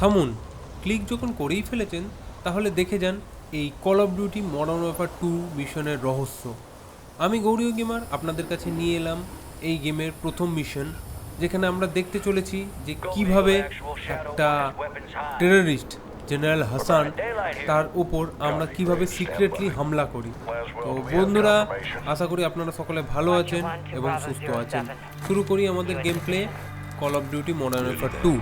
থামুন, ক্লিক যখন করেই ফেলেছেন, তাহলে দেখে যান এই call of duty modern warfare two মিশনের রহস্য। আমি গৌরীয় গেমার আপনাদের কাছে নিয়ে এলাম এই গেমের প্রথম মিশন, যেখানে আমরা দেখতে চলেছি যে কীভাবে একটা টেররিস্ট জেনারেল হাসান তার উপর আমরা কীভাবে সিক্রেটলি হামলা করি। তো বন্ধুরা, আশা করি আপনারা সকলে ভালো আছেন এবং সুস্থ আছেন। শুরু করি আমাদের game play call of duty modern warfare two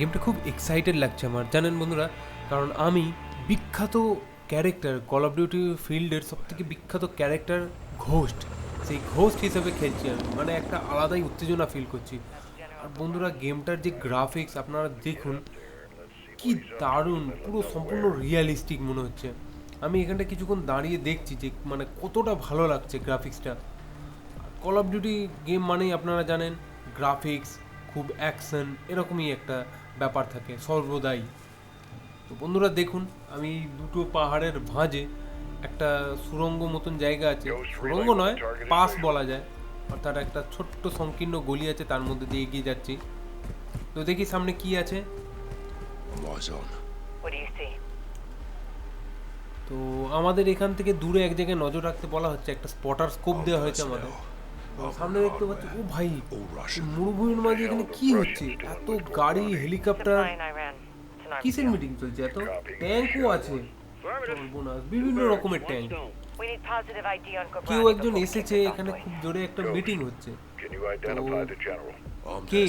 গেমটা খুব এক্সাইটেড লাগছে আমার। জানেন বন্ধুরা, কারণ আমি বিখ্যাত ক্যারেক্টার কল অফ ডিউটি ফিল্ডের সব থেকে বিখ্যাত ক্যারেক্টার ঘোস্ট সেই ঘোস্ট হিসেবে খেলছি আমি। মানে একটা আলাদাই উত্তেজনা ফিল করছি। আর বন্ধুরা, গেমটার যে গ্রাফিক্স আপনারা দেখুন, কি দারুণ, পুরো সম্পূর্ণ রিয়ালিস্টিক মনে হচ্ছে। আমি এখানটা কিছুক্ষণ দাঁড়িয়ে দেখছি যে মানে কতটা ভালো লাগছে গ্রাফিক্সটা কল অফ ডিউটি গেম মানেই আপনারা জানেন গ্রাফিক্স খুব অ্যাকশন এরকমই একটা। ব্যাপার থাকে সর্বদাই। তো বন্ধুরা দেখুন আমি দুটো পাহাড়ের ভাঁজে একটা সুরঙ্গ মতন জায়গা আছে। সুরঙ্গ নয় পাস বলা যায়। অর্থাৎ একটা ছোট্ট সংকীর্ণ গলি আছে তার মধ্যে দিয়ে এগিয়ে যাচ্ছি। তো দেখি সামনে কি আছে? তো আমাদের এখান থেকে দূরে এক জায়গায় নজর রাখতে বলা হচ্ছে একটা স্পটার স্কোপ দেওয়া হয়েছে আমাদের। সামনে দেখতে পাচ্ছি ও ভাই মরুভূমির মাঝে এখানে কি হচ্ছে? এত গাড়ি হেলিকপ্টার কিসের মিটিং চলছে? এত ট্যাঙ্কও আছে। বিভিন্ন রকমের ট্যাঙ্ক কেউ একজন এসেছে এখানে খুব জোরে একটা মিটিং হচ্ছে। কে?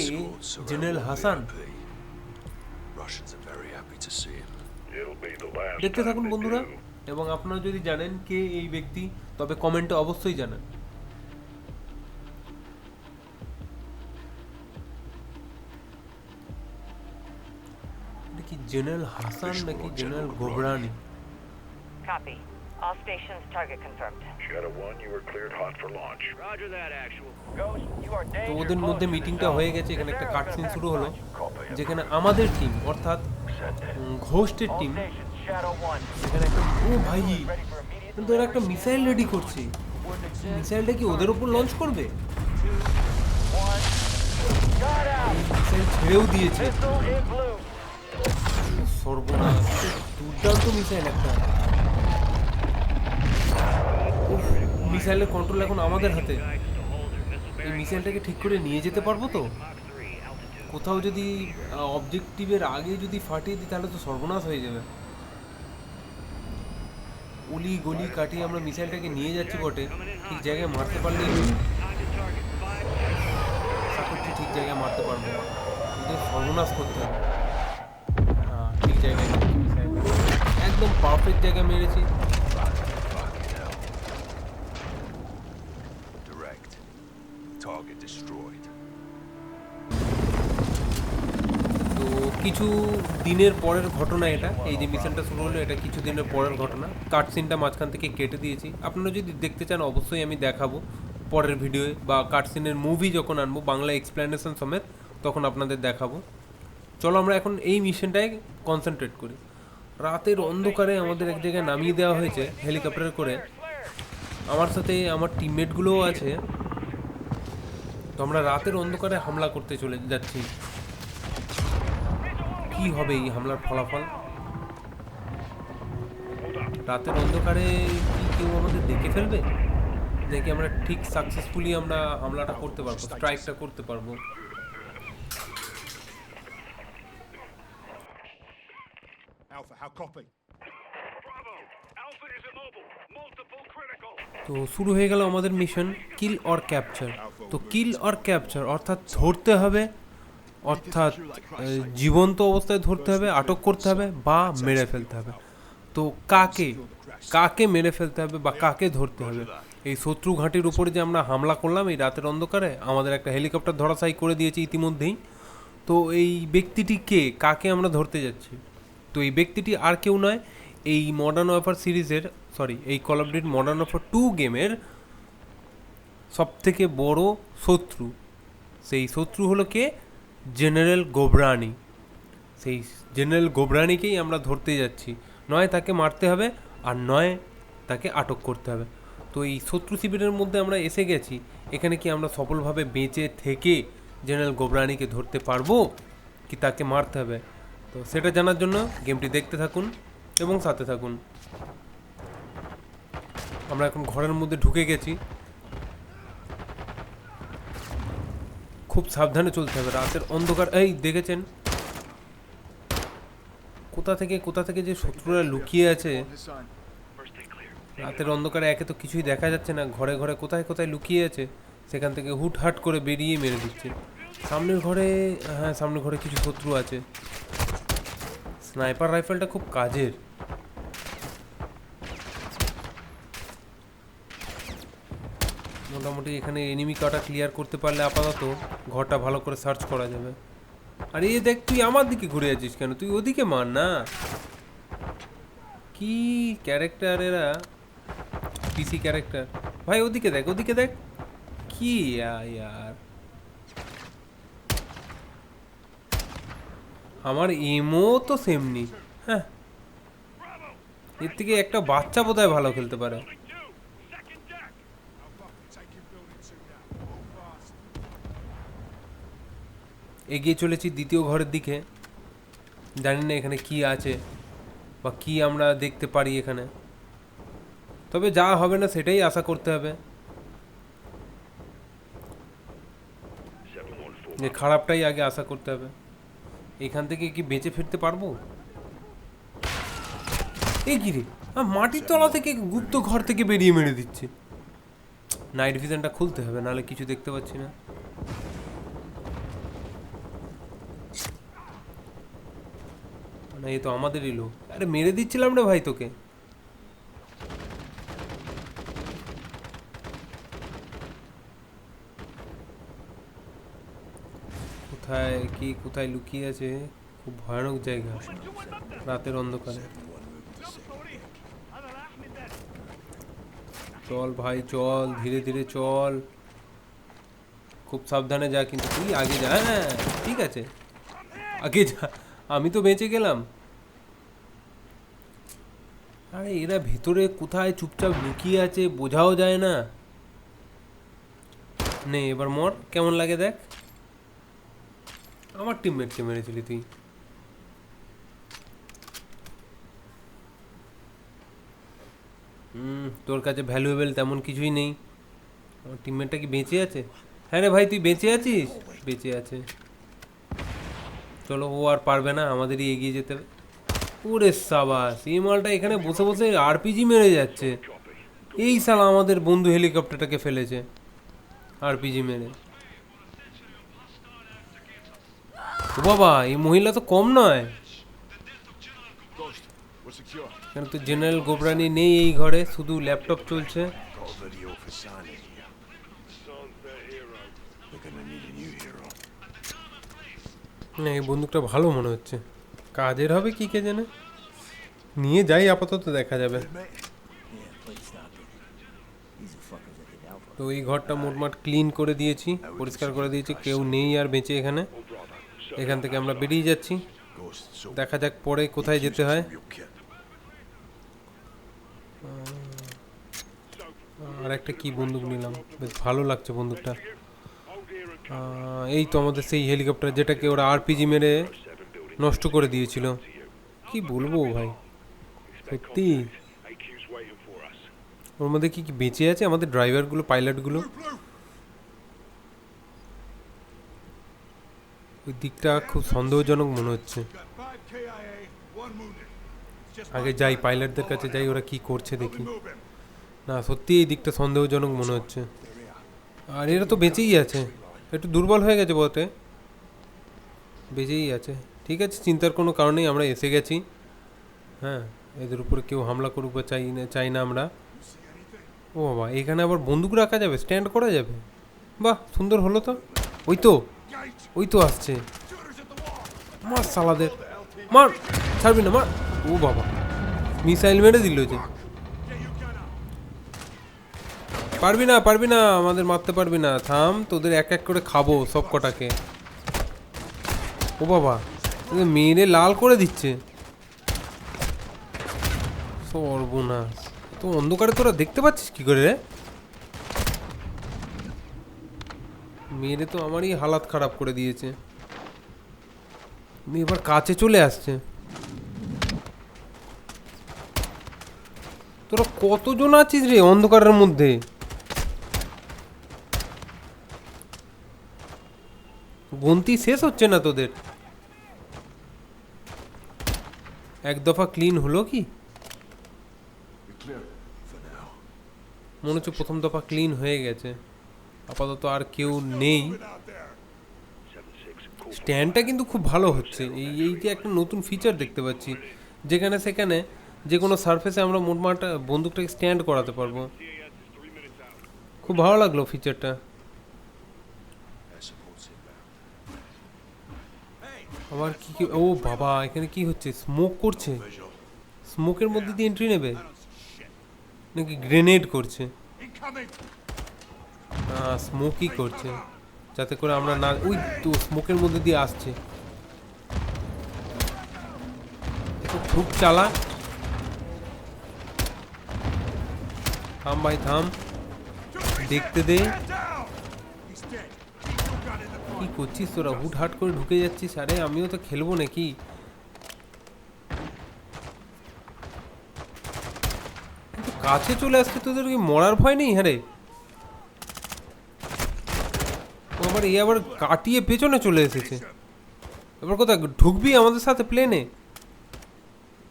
জেনারেল হাসান দেখতে থাকুন বন্ধুরা এবং আপনারা যদি জানেন কে এই ব্যক্তি তবে কমেন্টে অবশ্যই জানান। নাকি জেনারেল হাসান নাকি general Ghorbrani? Copy all stations target confirmed share one you are cleared hot for launch roger that actual ghost you are day তো ওদের মধ্যে মিটিংটা হয়ে গেছে এখানে একটা কাট সিন শুরু হলো যেখানে আমাদের টিম অর্থাৎ ঘোস্টের টিম এখানে একটা ও ভাই কিন্তু ওরা একটা মিসাইল রেডি করছে। মিসাইলটা কি ওদের উপর লঞ্চ করবে? ছেড়েও দিয়েছে। সর্বনাশ। দুর্দান্ত মিসাইল একটা। মিসাইলের কন্ট্রোল এখন আমাদের হাতে। এই মিসাইলটাকে ঠিক করে নিয়ে যেতে পারব তো? কোথাও যদি অবজেক্টিভের আগে যদি ফাটিয়ে দিই, তাহলে তো সর্বনাশ হয়ে যাবে। অলি গলি কাটিয়ে আমরা মিসাইলটাকে নিয়ে যাচ্ছি বটে। ঠিক জায়গায় মারতে করছি ঠিক জায়গায় মারতে পারব। সর্বনাশ করতে হবে। জায়গায় একদম পারফেক্ট জায়গায় মেরেছি. তো কিছু দিনের পরের ঘটনা এটা। এই যে মিশনটা শুরু হলো এটা কিছু দিনের পরের ঘটনা। কাট সিনটা মাঝখান থেকে কেটে দিয়েছি। আপনারা যদি দেখতে চান অবশ্যই আমি দেখাবো পরের ভিডিওয়ে বা কাট সিনের মুভি যখন আনব বাংলা এক্সপ্লেনেশন সমেত তখন আপনাদের দেখাবো। চলো আমরা এখন এই মিশনটায় কনসেন্ট্রেট করি। রাতের অন্ধকারে আমাদের এক জায়গায় নামিয়ে দেওয়া হয়েছে হেলিকপ্টার করে। আমার সাথে আমার টিমমেটগুলোও আছে। তো আমরা রাতের অন্ধকারে হামলা করতে চলে যাচ্ছি। কি হবে এই হামলার ফলাফল? রাতের অন্ধকারে কি কেউ আমাদের দেখে ফেলবে? নাকি আমরা ঠিক সাকসেসফুলি আমরা হামলাটা করতে পারব স্ট্রাইকটা করতে পারব Alpha, how copy? Bravo! Alpha is immobile. Multiple critical. তো শুরু হয়ে গেল আমাদের মিশন কিল অর ক্যাপচার তো কিল অর ক্যাপচার অর্থাৎ ধরতে হবে অর্থাৎ জীবন্ত অবস্থায় ধরতে হবে আটক করতে হবে বা মেরে ফেলতে হবে। তো কাকে কাকে মেরে ফেলতে হবে বা কাকে ধরতে হবে? এই শত্রু ঘাঁটির উপরে যে আমরা হামলা করলাম এই রাতের অন্ধকারে আমাদের একটা হেলিকপ্টার ধরাশায়ী করে দিয়েছে ইতিমধ্যেই। তো এই ব্যক্তিটি কে কাকে আমরা ধরতে যাচ্ছি? তো এই ব্যক্তিটি আর কেউ নয়, এই মডার্ন ওয়ারফেয়ার সিরিজের সরি এই call of duty modern warfare two গেমের সবথেকে বড় শত্রু। সেই শত্রু হলো কে? জেনারেল গোবরানি সেই জেনারেল গোবরানিকেই আমরা ধরতে যাচ্ছি। নয় তাকে মারতে হবে আর নয় তাকে আটক করতে হবে। তো এই শত্রু শিবিরের মধ্যে আমরা এসে গেছি। এখানে কি আমরা সফলভাবে বেঁচে থেকে জেনারেল গোবরানিকে ধরতে পারব? কি তাকে মারতে হবে? তো সেটা জানার জন্য গেমটি দেখতে থাকুন এবং সাথে থাকুন। আমরা এখন ঘরের মধ্যে ঢুকে গেছি। খুব সাবধানে চলতে হবে, রাতের অন্ধকার। এই দেখেছেন? কোথা থেকে কোথা থেকে যে শত্রুরা লুকিয়ে আছে? রাতের অন্ধকারে একে তো কিছুই দেখা যাচ্ছে না, ঘরে ঘরে কোথায় কোথায় লুকিয়ে আছে, সেখান থেকে হুট হাট করে বেরিয়ে মেরে দিচ্ছে। সামনের ঘরে হ্যাঁ সামনের ঘরে কিছু শত্রু আছে। স্নাইপার রাইফেলটা খুব কাজের। মোটামুটি এখানে এনিমি কাটা ক্লিয়ার করতে পারলে আপাতত ঘরটা ভালো করে সার্চ করা যাবে। আর এই দেখ, তুই আমার দিকে ঘুরে আছিস কেন? তুই ওদিকে মার না। কি ক্যারেক্টার এরা? পিসি ক্যারেক্টার ভাই, ওদিকে দেখ ওদিকে দেখ। কি? ইয়ার আমার এমও তো সেমনি হ্যাঁ। এর থেকে একটা বাচ্চা বোধহয় ভালো খেলতে পারে. এগিয়ে চলেছি দ্বিতীয় ঘরের দিকে। জানি না এখানে কি আছে বা কি আমরা দেখতে পারি এখানে। তবে যা হবে না সেটাই আশা করতে হবে। যে খারাপটাই আগে আশা করতে হবে। এখান থেকে কি বেঁচে ফিরতে পারব? এই কি রে? মাটির তলা থেকে গুপ্ত ঘর থেকে বেরিয়ে মেরে দিচ্ছে। নাইট ভিশনটা খুলতে হবে, নাহলে কিছু দেখতে পাচ্ছি না। না এ তো আমাদেরই লোক। আরে মেরে দিচ্ছিলাম রে ভাই তোকে কোথায় কি কোথায় লুকিয়ে আছে। খুব ভয়ানক জায়গা। রাতের অন্ধকারে। চল ভাই, চল, ধীরে ধীরে চল। খুব সাবধানে যা, কিন্তু তুই আগে যা। হ্যাঁ ঠিক আছে। আগে যা। আমি তো বেঁচে গেলাম। আরে, এরা ভেতরে কোথায় চুপচাপ লুকিয়ে আছে, বোঝাও যায় না। নে, এবার মর। কেমন লাগে দেখ। আমার টিমমেটকে মেরেছিলি তুই? হুম, তোর কাছে ভ্যালুয়েবল তেমন কিছুই নেই। আমার টিমমেটটা কি বেঁচে আছে? হ্যাঁ রে ভাই, তুই বেঁচে আছিস? বেঁচে আছে। চলো, ও আর পারবে না, আমাদেরই এগিয়ে যেতে হবে। ওরে সাবাস, এই মালটা এখানে বসে বসে আরপিজি মেরে যাচ্ছে। এই সাল আমাদের বন্ধু হেলিকপ্টারটাকে ফেলেছে। আরপিজি মেরে। ও বাবা, এই মহিলা তো কম নয়। তো জেনারেল গোবরানি নেই এই ঘরে, শুধু ল্যাপটপ চলছে. না, এই বন্দুকটা ভালো মনে হচ্ছে। কাজের হবে কি কে জানে? নিয়ে যাই আপাতত, দেখা যাবে। তো এই ঘরটা মোটমাট ক্লিন করে দিয়েছি, পরিষ্কার করে দিয়েছি, কেউ নেই আর বেঁচে এখানে। এখান থেকে আমরা বেরিয়ে যাচ্ছি। দেখা যাক পরে কোথায় যেতে হয়। আর একটা কি বন্দুক নিলাম? বেশ ভালো লাগছে বন্দুকটা। এই তো আমাদের সেই হেলিকপ্টার যেটাকে ওরা আরপিজি মেরে নষ্ট করে দিয়েছিল। কি বলব ভাই? সত্যি. ওর মধ্যে কি কি বেঁচে আছে আমাদের ড্রাইভারগুলো পাইলটগুলো? ওই দিকটা খুব সন্দেহজনক মনে হচ্ছে। আগে যাই, পাইলটদের কাছে যাই, ওরা কি করছে দেখি। না সত্যি এই দিকটা সন্দেহজনক মনে হচ্ছে. আর এরা তো বেঁচেই আছে। একটু দুর্বল হয়ে গেছে বটে বেঁচেই আছে। ঠিক আছে, চিন্তার কোনো কারণেই আমরা এসে গেছি। হ্যাঁ এদের উপরে কেউ হামলা করুক বা চাই না চাই না আমরা। ও বাবা, এখানে আবার বন্দুক রাখা যাবে, স্ট্যান্ড করা যাবে? বাহ, সুন্দর হলো তো। ওই তো. ওই তো আসছে. মার সালাদের। মার, ছাড়বি না, মার। ও বাবা, মিসাইল মেরে দিল যে. পারবি না পারবি না, আমাদের মারতে পারবি না। থাম, তোদের এক এক করে খাব সব কটাকে। ও বাবা মেরে লাল করে দিচ্ছে। সর্বনাশ। তো অন্ধকারে তোরা দেখতে পাচ্ছিস কি করে রে? মেরে তো আমারই হালাত খারাপ করে দিয়েছে। এবার কাছে চলে আসছে। তোরা কতজন আছিস রে অন্ধকারের মধ্যে? গন্তি শেষ হচ্ছে না তোদের? এক দফা ক্লিন হলো কি? মনে হচ্ছে প্রথম দফা ক্লিন হয়ে গেছে। আপাতত আর কেউ নেই। স্ট্যান্ডটা কিন্তু খুব ভালো হচ্ছে। এই এই যে একটা নতুন ফিচার দেখতে পাচ্ছি। যেখানে সেখানে যে কোনো সারফেসে আমরা মোটমাটা বন্দুকটাকে স্ট্যান্ড করাতে পারব। খুব ভালো লাগল ফিচারটা. আবার কি কি, ও বাবা, এখানে কি হচ্ছে? স্মোক করছে? স্মোকের মধ্যে দিয়ে এন্ট্রি নেবে? নাকি গ্রেনেড করছে. স্মোকই করছে। যাতে করে আমরা না ওই তো স্মোকের মধ্যে দিয়ে আসছে। খুব চালা থাম ভাই, থাম। দেখতে দে। কি করছিস তোরা? হুট হাট করে ঢুকে যাচ্ছিস? আরে, আমিও তো খেলব নাকি? কাছে চলে আসছে, তোদের কি মরার ভয় নেই? হ্যাঁ ও আবার এই আবার কাটিয়ে পেছনে চলে এসেছে। এবার কোথায়? ঢুকবি আমাদের সাথে প্লেনে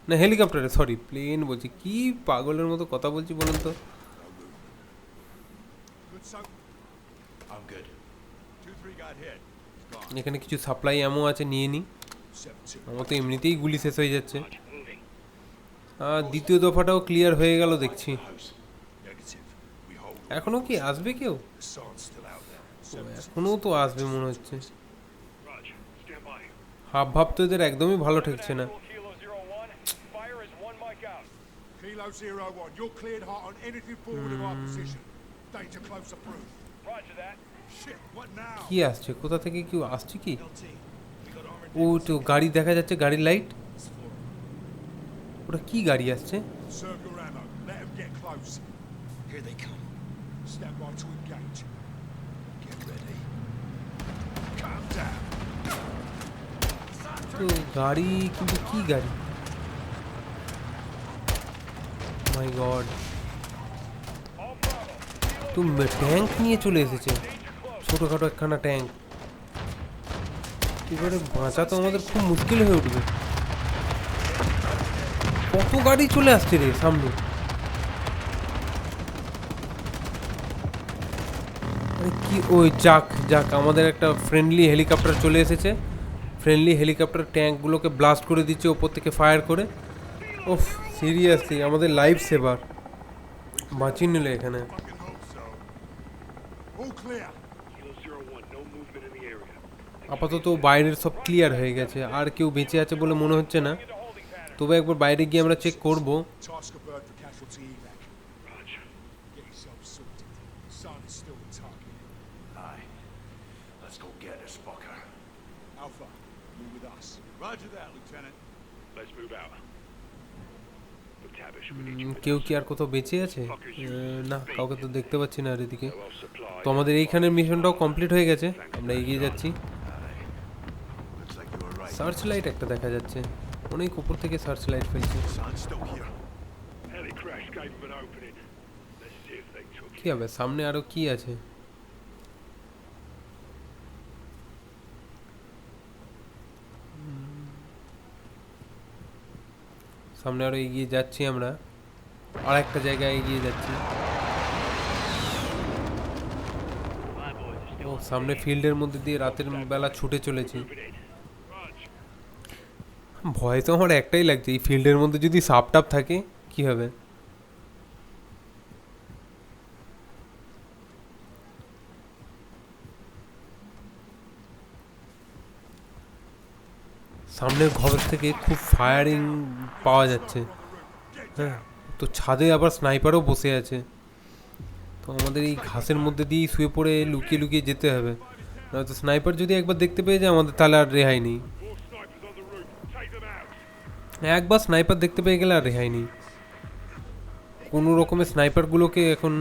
না হেলিকপ্টারে সরি প্লেন বলছি। কি পাগলের মতো কথা বলছি বলুন তো. এখানে কিছু সাপ্লাই এমও আছে নিয়ে two. আমার তো এমনিতেই গুলি শেষ হয়ে যাচ্ছে। আর দ্বিতীয় দফাটাও ক্লিয়ার হয়ে গেল দেখছি. এখনও কি আসবে কেউ? এখনও তো আসবে মনে হচ্ছে। হাব ভাব তো একদমই ভালো ঠেকছে না। কি আসছে? কোথা থেকে কেউ আসছে কি? ও তো গাড়ি দেখা যাচ্ছে গাড়ির লাইট ওটা কি গাড়ি আসছে? Here they come. Stand by to engage. Get ready. Calm down. তো গাড়ি কিন্তু কি গাড়ি মাই গড তো ট্যাঙ্ক নিয়ে চলে এসেছে ছোটোখাটো একখানা ট্যাঙ্ক এবারে বাঁচা তো আমাদের খুব মুশকিল হয়ে উঠবে কত গাড়ি চলে আসছে রে সামনে কি, ওই যাক যাক, আমাদের একটা ফ্রেন্ডলি হেলিকপ্টার চলে এসেছে। ফ্রেন্ডলি হেলিকপ্টার ট্যাঙ্কগুলোকে ব্লাস্ট করে দিচ্ছে ওপর থেকে ফায়ার করে। ওফ সিরিয়াসলি আমাদের লাইফ সেভার বাঁচিয়ে নিল এখানে. আপাতত বাইরের সব ক্লিয়ার হয়ে গেছে। আর কেউ বেঁচে আছে বলে মনে হচ্ছে না। তবে একবার বাইরে গিয়ে আমরা চেক করব। কেউ কি আর কোথাও বেঁচে আছে? না কাউকে তো দেখতে পাচ্ছি না আর এদিকে তো আমাদের এইখানের মিশনটাও কমপ্লিট হয়ে গেছে। আমরা এগিয়ে যাচ্ছি. সার্চ লাইট একটা দেখা যাচ্ছে। অনেক উপর থেকে সার্চ লাইট ফেলছে কি হবে? সামনে আরও কি আছে? সামনে আরও এগিয়ে যাচ্ছি আমরা। আর একটা জায়গায় এগিয়ে যাচ্ছি। ও, সামনে ফিল্ডের মধ্যে দিয়ে রাতের বেলা ছুটে চলেছি। ভয় তো আমার একটাই লাগছে, এই ফিল্ডের মধ্যে যদি সাপ টাপ থাকে, কি হবে? সামনের ঘর থেকে খুব ফায়ারিং পাওয়া যাচ্ছে। হ্যাঁ তো ছাদে আবার স্নাইপারও বসে আছে। তো আমাদের এই ঘাসের মধ্যে দিয়েই শুয়ে পড়ে লুকিয়ে লুকিয়ে যেতে হবে। নয়তো স্নাইপার যদি একবার দেখতে পেয়ে যায়, আমাদের তাহলে আর রেহাই নেই. একবার স্নাইপার দেখতে পেয়ে গেলে আর রেহাই নেই। কোনো রকমের স্নাইপারগুলোকে এখন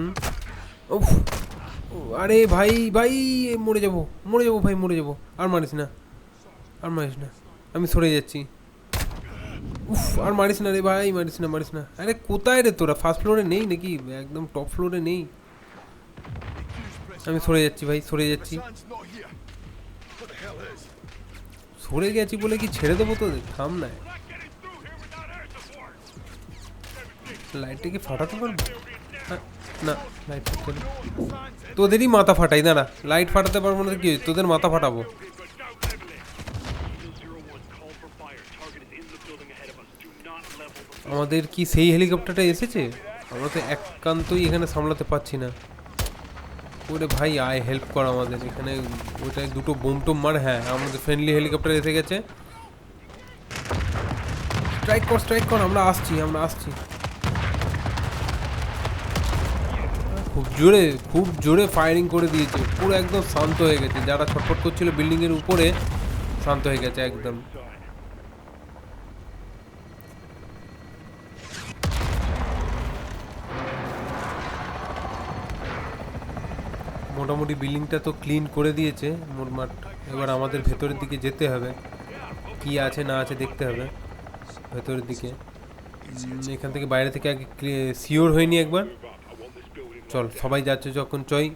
আরে ভাই ভাই, মরে যাব মরে যাব ভাই, মরে যাব। আর মারিস না, আর মারিস না। আমি সরে যাচ্ছি। উফ, আর মারিস না রে ভাই, মারিস না মারিস না। আরে কোথায় রে তোরা? ফার্স্ট ফ্লোরে নেই নাকি? একদম টপ ফ্লোরে নেই। আমি সরে যাচ্ছি ভাই, সরে যাচ্ছি? সরে গেছি বলে কি ছেড়ে দেবো তো থাম না. লাইটটা কি ফাটাতে পারব? না লাইট তোদেরই মাথা ফাটাই, দাঁড়া। লাইট ফাটাতে পারব না কি? তোদের মাথা ফাটাবো। আমাদের কি সেই হেলিকপ্টারটা এসেছে? আমরা তো একান্তই এখানে সামলাতে পারছি না। ওরে ভাই, আয় হেল্প কর আমাদের। এখানে ওইটায় দুটো বোম টোম মার হ্যাঁ আমাদের ফ্রেন্ডলি হেলিকপ্টার এসে গেছে। স্ট্রাইক কর স্ট্রাইক কর, আমরা আসছি আমরা আসছি। খুব জোরে খুব জোরে ফায়ারিং করে দিয়েছে। পুরো একদম শান্ত হয়ে গেছে। যারা ছটফট করছিল বিল্ডিংয়ের উপরে, শান্ত হয়ে গেছে একদম। মোটামুটি বিল্ডিংটা তো ক্লিন করে দিয়েছে, মোটমাট এবার আমাদের ভেতরের দিকে যেতে হবে। কি আছে, না আছে দেখতে হবে ভেতরের দিকে। এখান থেকে বাইরে থেকে আগে শিওর হয়নি একবার। চল, সবাই যাচ্ছে যখন চই।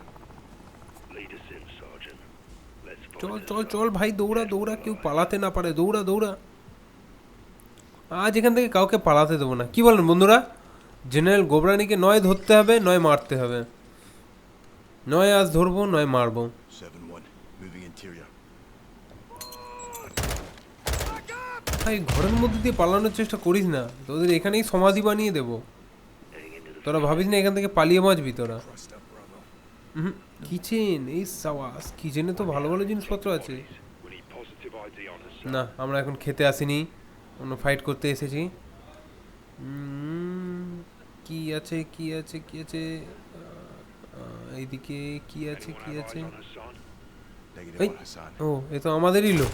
চল চল চল ভাই, দৌড়া দৌড়া, কেউ পালাতে না পারে। দৌড়া দৌড়া। আজ এখান থেকে কাউকে পালাতে দেবো না। কি বলেন বন্ধুরা? জেনারেল গোবরানিকে নয় ধরতে হবে, নয় মারতে হবে। নয় আজ ধরবো নয় মারবো। 7-1. ভাই ঘরের মধ্যে দিয়ে পালানোর চেষ্টা করিস না। তোদের এখানেই সমাধি বানিয়ে দেবো। তোরা ভাবিস না এখান থেকে পালিয়ে বাঁচবি তোরা। কিচেন এই সাওয়াস কিচেনে তো ভালো ভালো জিনিসপত্র আছে. না আমরা এখন খেতে আসিনি অন্য ফাইট করতে এসেছি। কি আছে কি আছে কি আছে? এইদিকে কি আছে কি আছে? Hassan. ও এ তো আমাদেরই লোক।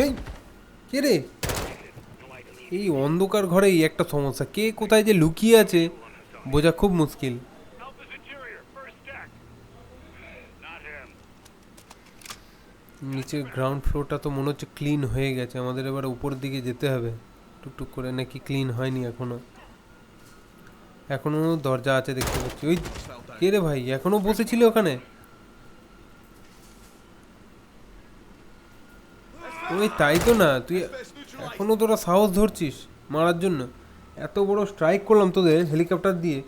এই কে রে? এই অন্ধকার ঘরে এই একটা সমস্যা। কে কোথায় যে লুকিয়ে আছে বোঝা খুব মুশকিল. নিচের গ্রাউন্ড ফ্লোরটা তো মনে হচ্ছে ক্লিন হয়ে গেছে। আমাদের এবার উপরের দিকে যেতে হবে। টুকটুক করে নাকি ক্লিন হয়নি এখনও। এখনও দরজা আছে দেখতে পাচ্ছি। ওই কে রে ভাই? এখনও বসেছিল ওখানে? ওই তাই তো না, তুই এখনও তোরা সাহস ধরছিস মারার জন্য। এত বড় স্ট্রাইক করলাম তোদের হেলিকপ্টার দিয়ে,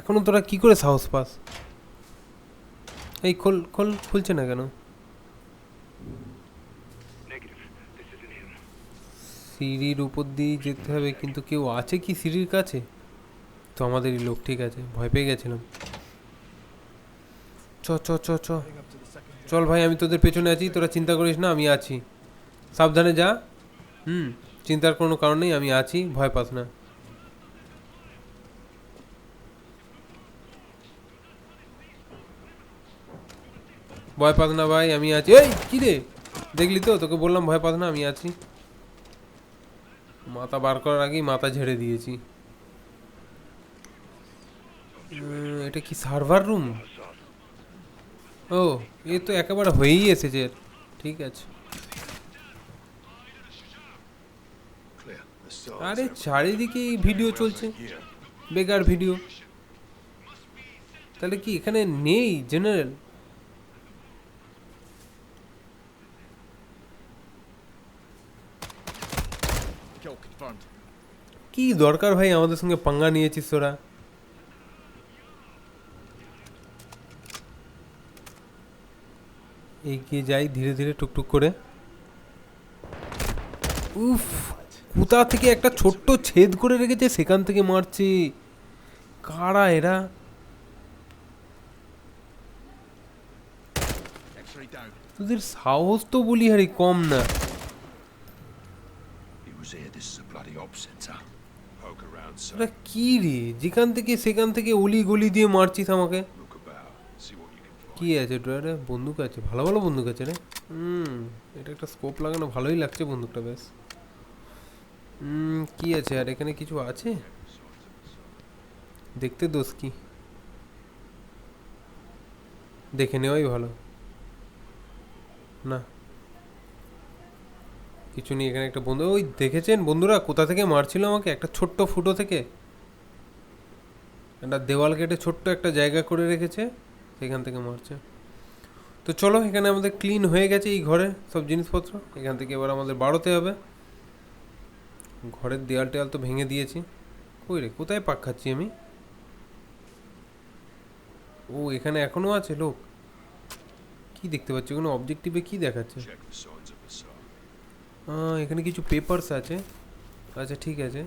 এখনও তোরা কি করে সাহস পাস? এই খোল খোল, খুলছে না কেন. সিঁড়ির উপর দিয়ে যেতে হবে, কিন্তু কেউ আছে কি সিঁড়ির কাছে? তো আমাদেরই লোক, ঠিক আছে? ভয় পেয়ে গেছিলাম। চ চ চ চ। চল ভাই, আমি তোদের পেছনে আছি, তোরা চিন্তা করিস না, আমি আছি। সাবধানে যা। হুম, চিন্তার কোনো কারণ নেই, আমি আছি, ভয় পাস না। ভয় পাস না ভাই, আমি আছি। এই, কি রে? দেখলি তো? তোকে বললাম ভয় পাস না, আমি আছি। মাথা বার করার আগেই মাথা ঝেড়ে দিয়েছি। এটা কি সার্ভার রুম ও এ তো একেবারে হয়েই এসেছে। ঠিক আছে। আরে are চারিদিকেই ভিডিও চলছে। বেকার ভিডিও তাহলে কি এখানে নেই জেনারেল কি দরকার ভাই আমাদের সঙ্গে পাঙ্গা নিয়েছিস তোরা? এগিয়ে যাই ধীরে ধীরে, টুকটুক করে। উফ, কোথা থেকে একটা ছোট্ট ছেদ করে রেখেছে সেখান থেকে মারছে। কারা এরা? তোদের সাহস তো বলি হারি কম না। কি রে? যেখান থেকে সেখান থেকে অলি গলি দিয়ে মারছিস আমাকে। কি আছে? ড্রয়ারে বন্দুক আছে, ভালো ভালো বন্দুক আছে রে। হুম, এটা একটা স্কোপ লাগানো ভালোই লাগছে বন্দুকটা, বেশ। হুম, কি আছে? আর এখানে কিছু আছে? দেখতে দোষ কি? দেখে নেওয়াই ভালো। না। কিছু নেই, এখানে একটা বন্ধু, ওই দেখেছেন বন্ধুরা? কোথা থেকে মারছিল আমাকে? একটা ছোট্ট ফুটো থেকে। একটা দেওয়াল কেটে ছোট্ট একটা জায়গা করে রেখেছে। সেখান থেকে মারছে। তো চলো এখানে আমাদের ক্লিন হয়ে গেছে এই ঘরে সব জিনিসপত্র। এখান থেকে এবার আমাদের বাড়োতে হবে। ঘরের দেয়াল টেয়াল তো ভেঙে দিয়েছি। কই রে কোথায় পাক খাচ্ছি আমি? ও এখানে এখনও আছে লোক? কি দেখতে পাচ্ছি? কোনো অবজেক্টিভে কি দেখাচ্ছে? এখানে কিছু পেপারস আছে। আচ্ছা ঠিক আছে।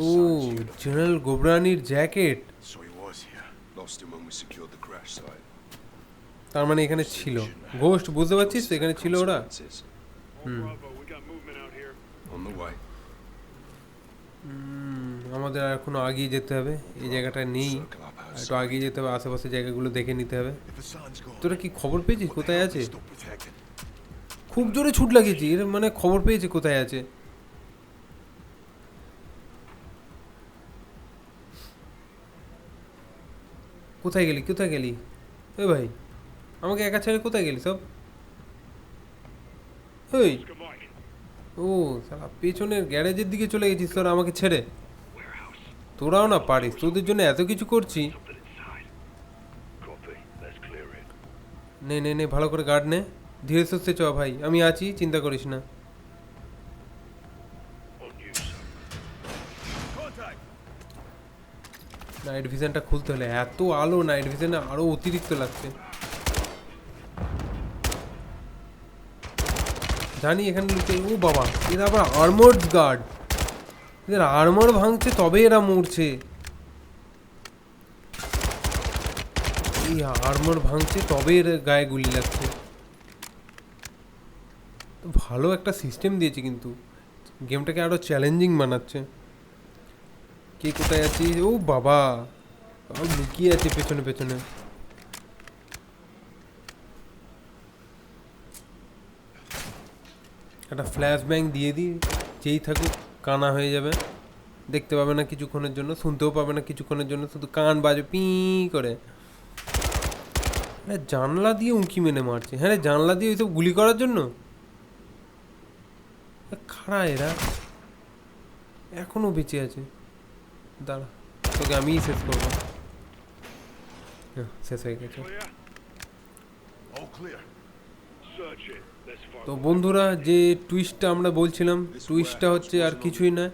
ও জেনারেল গোবরানির জ্যাকেট তার মানে এখানে ছিল। ঘোস্ট বুঝতে পারছিস এখানে ছিল ওরা? আমাদের আর এখনও আগিয়ে যেতে হবে। এই জায়গাটা নেই। একটু আগিয়ে যেতে হবে আশেপাশের জায়গাগুলো দেখে নিতে হবে। তোরা কি খবর পেয়েছিস? কোথায় আছে? খুব জোরে ছুট লাগিয়েছি। এর মানে খবর পেয়েছি কোথায় আছে? কোথায় গেলি? কোথায় গেলি? এ ভাই, আমাকে একা ছেড়ে কোথায় গেলি সব? ওই ও সালা পেছনের গ্যারেজের দিকে চলে গেছিস তোরা আমাকে ছেড়ে? তোরাও না পারিস, তোদের জন্য এত কিছু করছি. নে নে নে, ভালো করে গার্ড নে। ধীরে সুস্থে চ ভাই, আমি আছি, চিন্তা করিস না। নাইট ভিশনটা খুলতে হলে এত আলো নাইট ভিশনে আরও অতিরিক্ত লাগছে। জানি এখানে ও বাবা, এরা আবার আর্মার্ড গার্ড এদের আর্মার ভাঙছে তবে এরা মরছে। এই আর্মার ভাঙছে তবে এর গায়ে গুলি লাগছে। ভালো একটা সিস্টেম দিয়েছে কিন্তু। গেমটাকে আরও চ্যালেঞ্জিং বানাচ্ছে। কে কোথায় আছিস ও বাবা লুকিয়ে আছে পেছনে পেছনে। একটা ফ্ল্যাশ ব্যাং দিয়ে দিই, যেই থাকুক, কানা হয়ে যাবে। দেখতে পাবে না কিছুক্ষণের জন্য, শুনতেও পাবে না কিছুক্ষণের জন্য, শুধু কান বাজে, পি করে। আরে জানলা দিয়ে উঁকি মেনে মারছে। হ্যাঁ রে, জানলা দিয়ে ওইসব গুলি করার জন্য? খাড়া এরা। এখনও বেঁচে আছে। দাঁড়া, তোকে আমিই শেষ করব। শেষ হয়ে গেছে। তো বন্ধুরা, যে টুইস্টটা আমরা বলছিলাম টুইস্টটা হচ্ছে আর কিছুই না,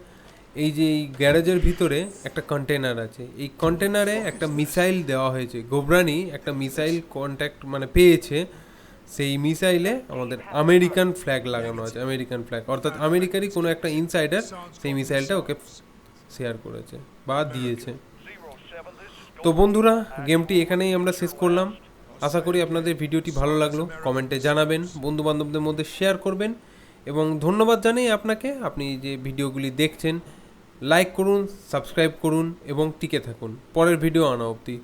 এই যে এই গ্যারেজের ভিতরে একটা কন্টেনার আছে। এই কন্টেনারে একটা মিসাইল দেওয়া হয়েছে। গোবরানি একটা মিসাইল কন্ট্যাক্ট মানে পেয়েছে। সেই মিসাইলে আমাদের আমেরিকান ফ্ল্যাগ লাগানো আছে, আমেরিকান ফ্ল্যাগ অর্থাৎ আমেরিকারই কোনো একটা ইনসাইডার সেই মিসাইলটা ওকে শেয়ার করেছে। বা দিয়েছে। তো বন্ধুরা, গেমটি এখানেই আমরা শেষ করলাম। আশা করি আপনাদের ভিডিওটি ভালো লাগল। কমেন্টে জানাবেন বন্ধু বান্ধবদের মধ্যে শেয়ার করবেন এবং ধন্যবাদ জানাই আপনাকে আপনি যে ভিডিওগুলি দেখছেন, লাইক করুন, সাবস্ক্রাইব করুন এবং টিকে থাকুন। পরের ভিডিও আনা অবধি।